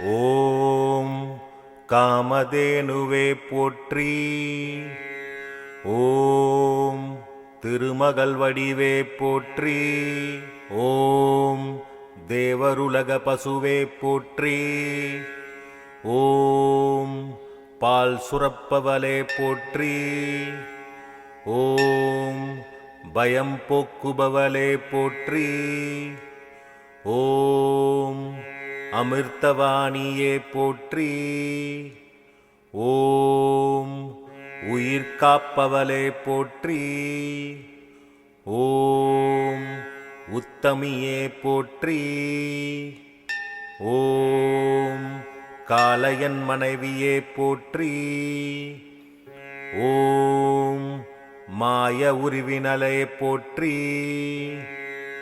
ஓம் காமதேனுவே போற்றி. ஓம் திருமகள் வடிவே போற்றி. ஓம் தேவருலக பசுவே போற்றி. ஓம் பால் சுரப்பவலே போற்றி. ஓம் பயம் போக்குபவலே போற்றி. ஓம் அமிர்தவாணியே போற்றி. ஓம் உயிர் காப்பவளே போற்றி. ஓம் உத்தமியே போற்றி. ஓம் காளையன் மனைவியே போற்றி. ஓம் மாய உருவினலே போற்றி.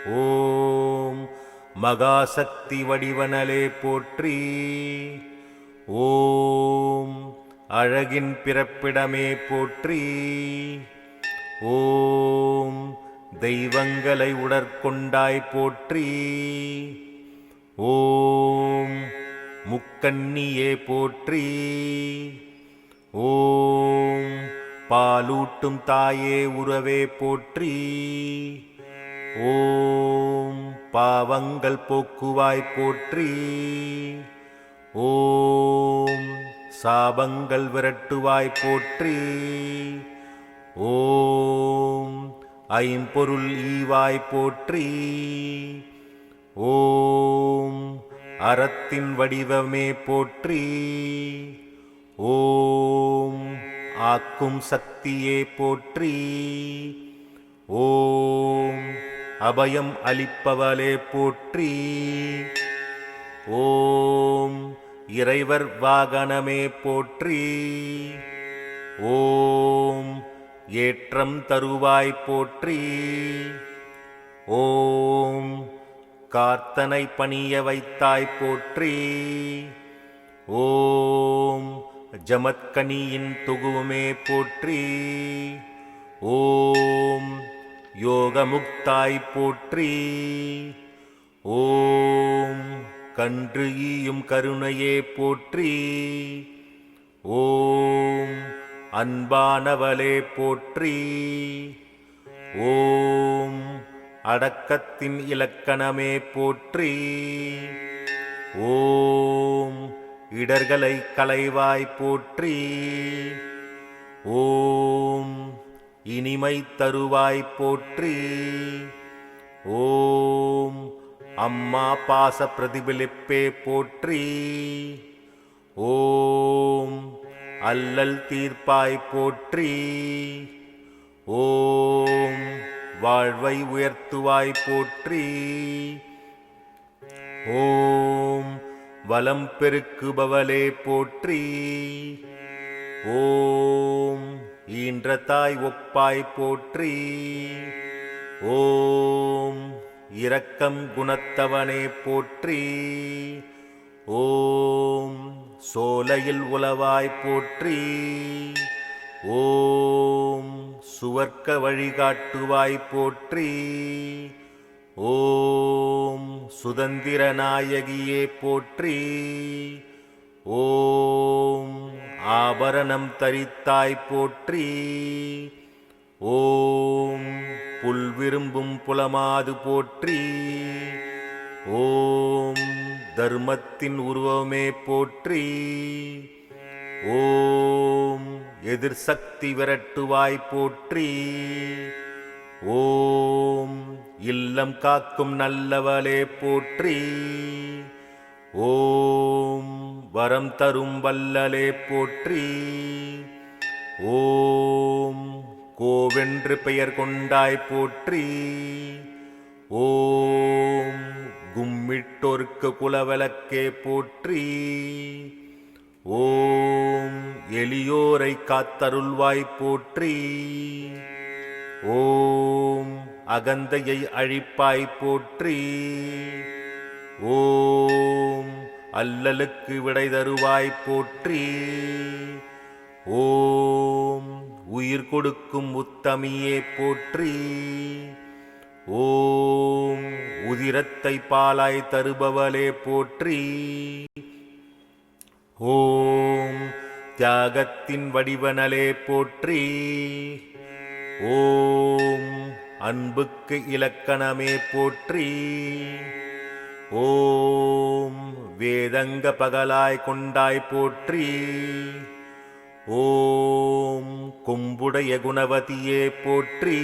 ஓம் மகாசக்தி வடிவனலே போற்றி. ஓம் அழகின் பிறப்பிடமே போற்றி. ஓம் தெய்வங்களை உடற்கொண்டாய் போற்றி. ஓம் முக்கண்ணியே போற்றி. ஓம் பாலூட்டும் தாயே உறவே போற்றி. ஓம் பாவங்கள் போக்குவாய் போற்றி. ஓம் சாபங்கள் விரட்டுவாய் போற்றி. ஓம் ஐம்பொருள் ஈவாய் போற்றி. ஓம் அறத்தின் வடிவமே போற்றி. ஓம் ஆக்கும் சக்தியே போற்றி. ஓம் அபயம் அளிப்பவளே போற்றி. ஓம் இறைவர் வாகனமே போற்றி. ஓம் ஏற்றம் தருவாய் போற்றி. ஓம் கார்த்தனை பணிய வைத்தாய் போற்றி. ஓம் ஜமத்கனியின் தொகுவுமே போற்றி. ஓம் யோகமுக்தாய் போற்றி. ஓம் கன்று ஈயும் கருணையே போற்றி. ஓம் அன்பானவளே போற்றி. ஓம் அடக்கத்தின் இலக்கணமே போற்றி. ஓம் இடர்களை களைவாய் போற்றி. இனிமை தருவாய் போற்றி. ஓம் அம்மா பாச பிரதிபலிப்பே போற்றி. ஓம் அல்லல் தீர்ப்பாய் போற்றி. ஓம் வாழ்வை உயர்த்துவாய் போற்றி. ஓம் வலம் பெருக்குபவளே போற்றி. ஓம் ஈன்ற தாய் ஒப்பாய் போற்றி. ஓம் இரக்கம் குணத்தவனே போற்றி. ஓம் சோலையில் உலவாய் போற்றி. ஓம் சுவர்க்க வழிகாட்டுவாய் போற்றி. ஓம் சுதந்திர நாயகியே போற்றி. ஓம் ஆபரணம் தரித்தாய் போற்றி. ஓம் புல் விரும்பும் புலமாது போற்றி. ஓம் தர்மத்தின் உருவமே போற்றி. ஓம் எதிர்சக்தி விரட்டுவாய் போற்றி. ஓம் இல்லம் காக்கும் நல்லவளே போற்றி. ஓம் வரம் தரும் வல்லலே போற்றி. ஓம் கோவென்று பெயர் கொண்டாய் போற்றி. ஓம் கும்மிட்டோர்க்கு குலவிளக்கே போற்றி. ஓம் எளியோரை காத்தருள்வாய் போற்றி. ஓம் அகந்தையை அழிப்பாய் போற்றி. ஓம் அல்லலுக்கு விடை தருவாய் போற்றி. ஓம் உயிர் கொடுக்கும் உத்தமியே போற்றி. ஓம் உதிரத்தை பாலாய் தருபவளே போற்றி. ஓம் தியாகத்தின் வடிவனலே போற்றி. ஓம் அன்புக்கு இலக்கணமே போற்றி. ஓம் வேதங்க பகலாய் கொண்டாய் போற்றி. ஓம் கொம்புடைய குணவதியே போற்றி.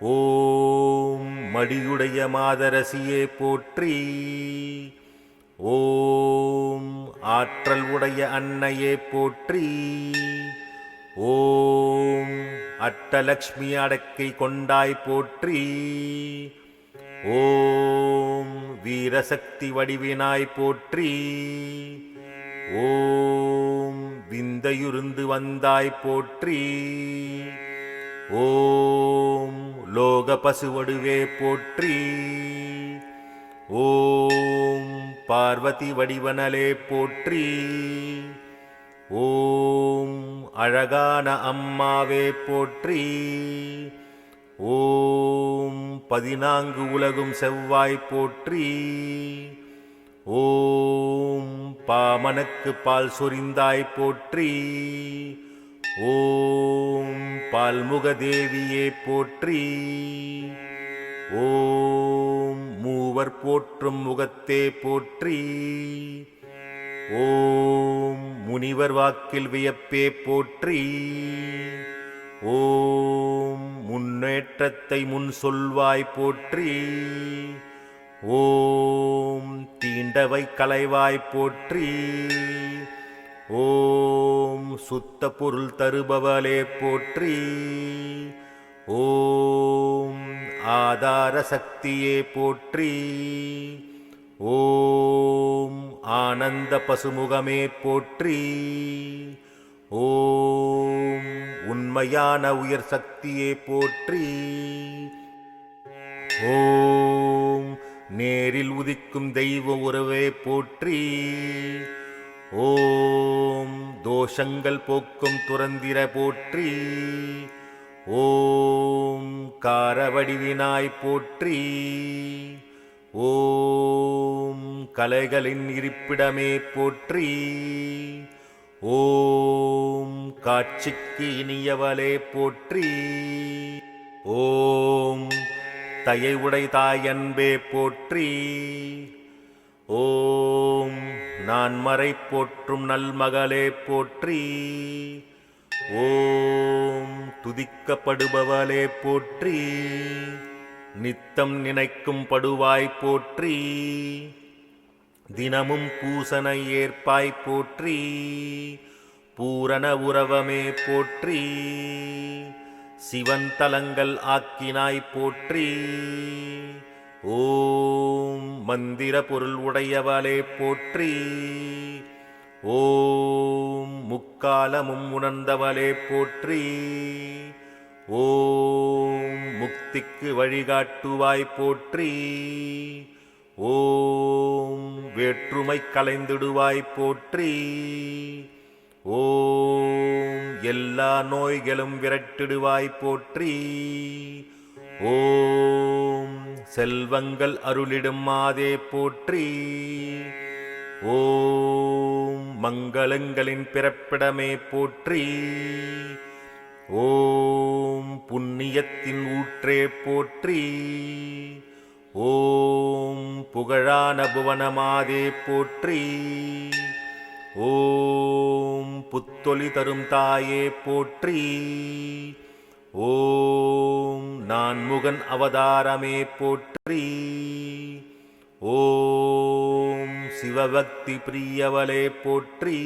ஓம் மடியுடைய மாதரசியே போற்றி. ஓம் ஆற்றல் உடைய அன்னையே போற்றி. ஓம் அட்டலக்ஷ்மி அடக்கை கொண்டாய் போற்றி. ஓம் வீரசக்தி வடிவினாய் போற்றி. ஓம் விந்தையுருந்து வந்தாய் போற்றி. ஓம் லோக பசுவடுவே போற்றி. ஓம் பார்வதி வடிவனலே போற்றி. ஓம் அழகான அம்மாவே போற்றி. ஓம் பதினான்கு உலகும் செவ்வாய் போற்றி. ஓம் பாமனுக்கு பால் சொரிந்தாய் போற்றி. ஓம் பால்முக தேவியே போற்றி. ஓம் மூவர் போற்றும் முகத்தே போற்றி. ஓம் முனிவர் வாக்கில் வியப்பே போற்றி. ஓம் முன்னேற்றத்தை முன் சொல்வாய் போற்றி. ஓம் தீண்டவை கலைவாய் போற்றி. ஓம் சுத்த பொருள் தருபவளே போற்றி. ஓம் ஆதார சக்தியே போற்றி. ஓம் ஆனந்த பசுமுகமே போற்றி. ஓம் உண்மையான உயர் சக்தியை போற்றி. ஓம் நேரில் உதிக்கும் தெய்வ உறவே போற்றி. ஓம் தோஷங்கள் போக்கும் துறந்திர போற்றி. ஓம் காரவடிவினாய் போற்றி. ஓம் கலைகளின் இருப்பிடமே போற்றி. ஓம் காட்சிக்கு இனியவளே போற்றி. ஓம் தயை உடை தாயன்பே போற்றி. ஓம் நான் மறை போற்றும் நல்மகளே போற்றி. ஓம் துதிக்கப்படுபவளே போற்றி. நித்தம் நினைக்கும் படுவாய் போற்றி. தினமும் பூசனை ஏற்பாய் போற்றி பூரண உறவமே போற்றி சிவன் தலங்கள் ஆக்கினாய் போற்றி. ஓம் மந்திர பொருள் உடையவளே போற்றி ஓம் முக்காலமும் உணர்ந்தவளே போற்றி. ஓம் முக்திக்கு வழிகாட்டுவாய் போற்றி ஓம் வேற்றுமை கலைந்திடுவாய் போற்றி. ஓம் எல்லா நோய்களும் விரட்டிடுவாய் போற்றி. ஓம் செல்வங்கள் அருளிடும் மாதே போற்றி. ஓம் மங்களங்களின் பிறப்பிடமே போற்றி. ஓம் புண்ணியத்தின் ஊற்றே போற்றி. ஓம் புகழான புவனமாதே போற்றி. ஓம் புத்தொலி தரும் தாயே போற்றி. ஓம் நான்முகன் அவதாரமே போற்றி. ஓம் சிவபக்தி பிரியவளே போற்றி.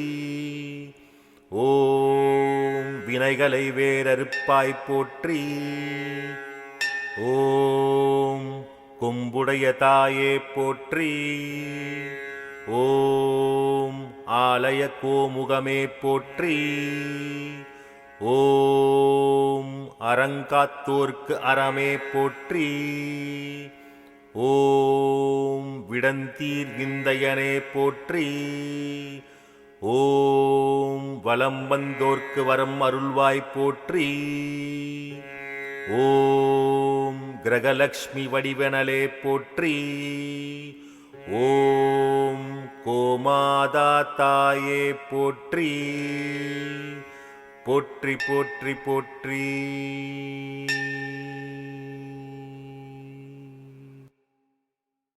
ஓம் வினைகளை வேறறுப்பாய் போற்றி. ஓம் கொம்புடைய தாயே போற்றி. ஓம் ஆலய கோமுகமே போற்றி. ஓம் அரங்காத்தோர்க்கு அறமே போற்றி. ஓம் விடந்தீர் விந்தையனே போற்றி. ஓம் வலம் வந்தோர்க்கு வரம் அருள்வாய் போற்றி. ஓம் கிரகலக்ஷ்மி வடிவனலே போற்றி. ஓம் கோமாதா தாயே போற்றி. போற்றி போற்றி போற்றி.